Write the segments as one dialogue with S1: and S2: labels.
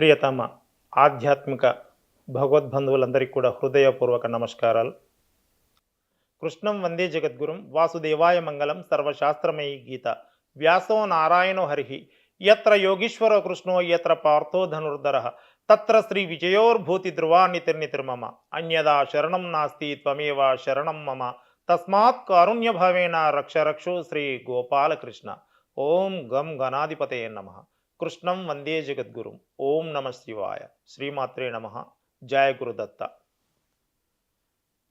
S1: ప్రియతమ ఆధ్యాత్మిక భగవద్బంధువులందరికీ కూడా హృదయపూర్వక నమస్కారాలు. కృష్ణం వందే జగద్గురుం వాసుదేవాయ మంగళం సర్వశాస్త్రమయీ గీత. వ్యాసో నారాయణో హరి యత్ర యోగీశ్వర కృష్ణో యత్ర పార్థో ధనుర్ధర తత్ర శ్రీ విజయోర్భూతి ధ్రువానితిర్నితిర్మమ అన్యదా శరణం నాస్తి త్వమేవ శరణం మమ. తస్మాత్ కారుణ్యభావేన రక్ష రక్షో శ్రీ గోపాలకృష్ణ. ఓం గం గణాధిపతే నమ. కృష్ణం వందే జగద్గురుం. ఓం నమ శివాయ. శ్రీమాత్రే నమ. జయ గురుదత్త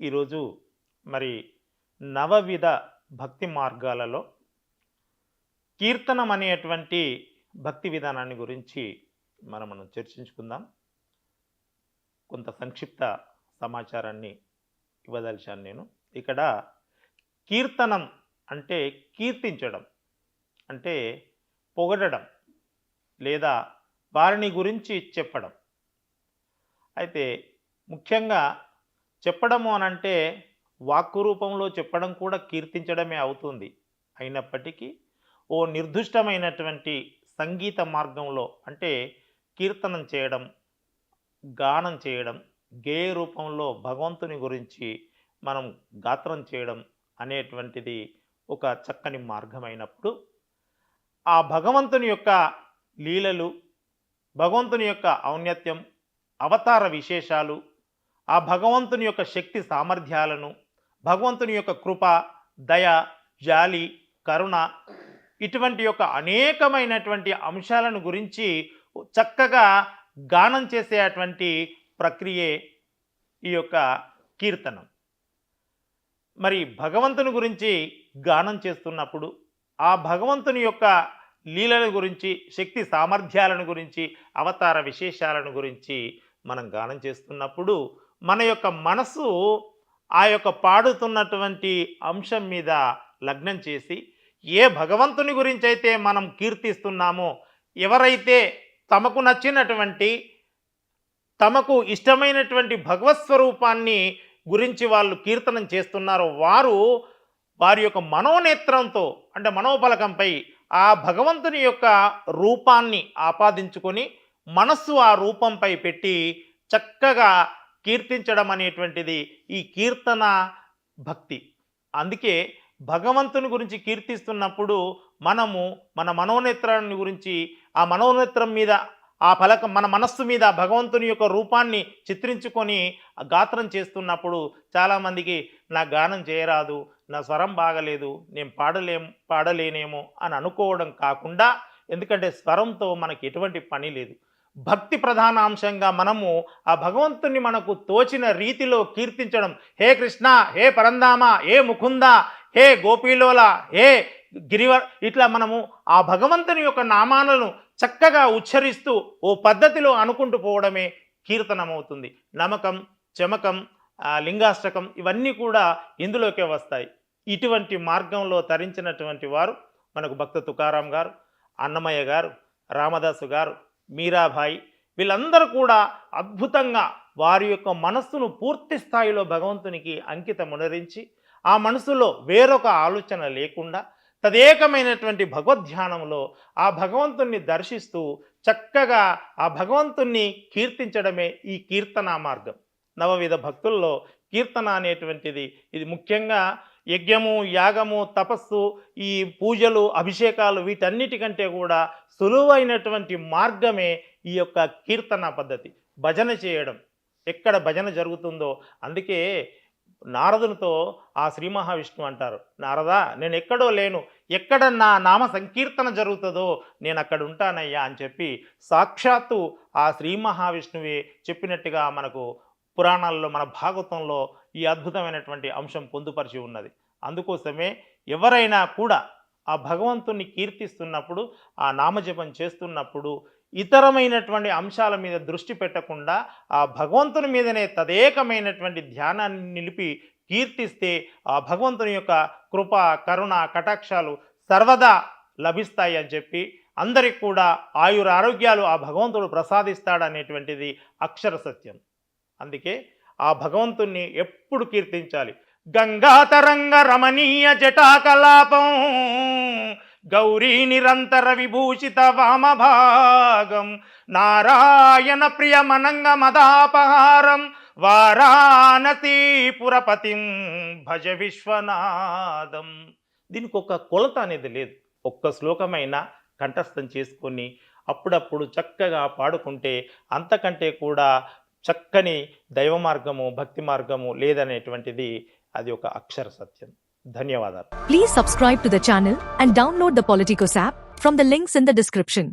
S1: ఈరోజు మరి నవవిధ భక్తి మార్గాలలో కీర్తనం అనేటువంటి భక్తి విధానాన్ని గురించి మనం మనం చర్చించుకుందాం. కొంత సంక్షిప్త సమాచారాన్ని ఇవ్వదలిచాను నేను. ఇక్కడ కీర్తనం అంటే కీర్తించడం అంటే పొగడడం. లేదా వారిని గురించి చెప్పడం. అయితే ముఖ్యంగా చెప్పడము అనంటే వాక్కు రూపంలో చెప్పడం కూడా కీర్తించడమే అవుతుంది. అయినప్పటికీ ఓ నిర్దిష్టమైనటువంటి సంగీత మార్గంలో అంటే కీర్తనం చేయడం గానం చేయడం గేయ రూపంలో భగవంతుని గురించి మనం గాత్రం చేయడం అనేటువంటిది ఒక చక్కని మార్గమైనప్పుడు ఆ భగవంతుని యొక్క లీలలు భగవంతుని యొక్క ఔన్నత్యం అవతార విశేషాలు ఆ భగవంతుని యొక్క శక్తి సామర్థ్యాలను భగవంతుని యొక్క కృప దయ జాలి కరుణ ఇటువంటి యొక్క అనేకమైనటువంటి అంశాలను గురించి చక్కగా గానం చేసేటువంటి ప్రక్రియే ఈ యొక్క కీర్తనం. మరి భగవంతుని గురించి గానం చేస్తున్నప్పుడు ఆ భగవంతుని యొక్క లీలల గురించి శక్తి సామర్థ్యాలను గురించి అవతార విశేషాలను గురించి మనం గానం చేస్తున్నప్పుడు మన యొక్క మనసు ఆ యొక్క పాడుతున్నటువంటి అంశం మీద లగ్నం చేసి ఏ భగవంతుని గురించి అయితే మనం కీర్తిస్తున్నామో ఎవరైతే తమకు నచ్చినటువంటి తమకు ఇష్టమైనటువంటి భగవత్ స్వరూపాన్ని గురించి వాళ్ళు కీర్తనం చేస్తున్నారో వారు వారి యొక్క మనోనేత్రంతో అంటే మనోఫలకంపై ఆ భగవంతుని యొక్క రూపాన్ని ఆపాదించుకొని మనస్సు ఆ రూపంపై పెట్టి చక్కగా కీర్తించడం అనేటువంటిది ఈ కీర్తన భక్తి. అందుకే భగవంతుని గురించి కీర్తిస్తున్నప్పుడు మనము మన మనోనేత్రాన్ని గురించి ఆ మనోనేత్రం మీద ఆ ఫలకం మన మనస్సు మీద భగవంతుని యొక్క రూపాన్ని చిత్రించుకొని ఆ గాత్రం చేస్తున్నప్పుడు చాలామందికి నా గానం చేయరాదు నా స్వరం బాగలేదు నేను పాడలేం పాడలేనేమో అని అనుకోవడం కాకుండా ఎందుకంటే స్వరంతో మనకి ఎటువంటి పని లేదు. భక్తి ప్రధాన అంశంగా మనము ఆ భగవంతుని మనకు తోచిన రీతిలో కీర్తించడం. హే కృష్ణ హే పరందామ హే ముకుంద హే గోపీలోల హే గిరివర్ ఇట్లా మనము ఆ భగవంతుని యొక్క నామాలను చక్కగా ఉచ్చరిస్తూ ఓ పద్ధతిలో అనుకుంటూ పోవడమే కీర్తనమవుతుంది. నమకం చమకం లింగాష్టకం ఇవన్నీ కూడా ఇందులోకే వస్తాయి. ఇటువంటి మార్గంలో తరించినటువంటి వారు మనకు భక్త తుకారాం గారు అన్నమయ్య గారు రామదాసు గారు మీరాబాయి వీళ్ళందరూ కూడా అద్భుతంగా వారి యొక్క మనస్సును పూర్తి స్థాయిలో భగవంతునికి అంకితమునరించి ఆ మనసులో వేరొక ఆలోచన లేకుండా తదేకమైనటువంటి భగవద్ధ్యానంలో ఆ భగవంతుణ్ణి దర్శిస్తూ చక్కగా ఆ భగవంతుణ్ణి కీర్తించడమే ఈ కీర్తనా మార్గం. నవవిధ భక్తుల్లో కీర్తన అనేటువంటిది. ఇది ముఖ్యంగా యజ్ఞము యాగము తపస్సు ఈ పూజలు అభిషేకాలు వీటన్నిటికంటే కూడా సులువైనటువంటి మార్గమే ఈ యొక్క కీర్తన పద్ధతి. భజన చేయడం. ఎక్కడ భజన జరుగుతుందో. అందుకే నారదునితో ఆ శ్రీ మహావిష్ణువు అంటారు నారదా నేను ఎక్కడో లేను. ఎక్కడ నా నామ సంకీర్తన జరుగుతుందో నేను అక్కడ ఉంటానయ్యా అని చెప్పి సాక్షాత్తు ఆ శ్రీ మహావిష్ణువే చెప్పినట్టుగా మనకు పురాణాల్లో మన భాగవతంలో ఈ అద్భుతమైనటువంటి అంశం పొందుపరిచి ఉన్నది. అందుకోసమే ఎవరైనా కూడా ఆ భగవంతుని కీర్తిస్తున్నప్పుడు ఆ నామజపం చేస్తున్నప్పుడు ఇతరమైనటువంటి అంశాల మీద దృష్టి పెట్టకుండా ఆ భగవంతుని మీదనే తదేకమైనటువంటి ధ్యానాన్ని నిలిపి కీర్తిస్తే ఆ భగవంతుని యొక్క కృప కరుణ కటాక్షాలు సర్వదా లభిస్తాయి అని చెప్పి అందరికి కూడా ఆయుర ఆరోగ్యాలు ఆ భగవంతుడు ప్రసాదిస్తాడనేటువంటిది అక్షర సత్యం. అందుకే ఆ భగవంతుణ్ణి ఎప్పుడు కీర్తించాలి. గంగాతరంగ రమణీయ జటాకలాపం గౌరీ నిరంతర విభూషిత వామభాగం నారాయణ ప్రియమనంగ మదాపహారం వారాణసీపురపతిం భజ విశ్వనాథం. దీనికి ఒక కొలత అనేది లేదు. ఒక్క శ్లోకమైన కంఠస్థం చేసుకొని అప్పుడప్పుడు చక్కగా పాడుకుంటే అంతకంటే కూడా చక్కని దైవ మార్గము భక్తి మార్గము లేదనేటువంటిది అది ఒక అక్షర సత్యం. ధన్యవాదాలు.
S2: Please subscribe to the and download the Politikos app from links in the description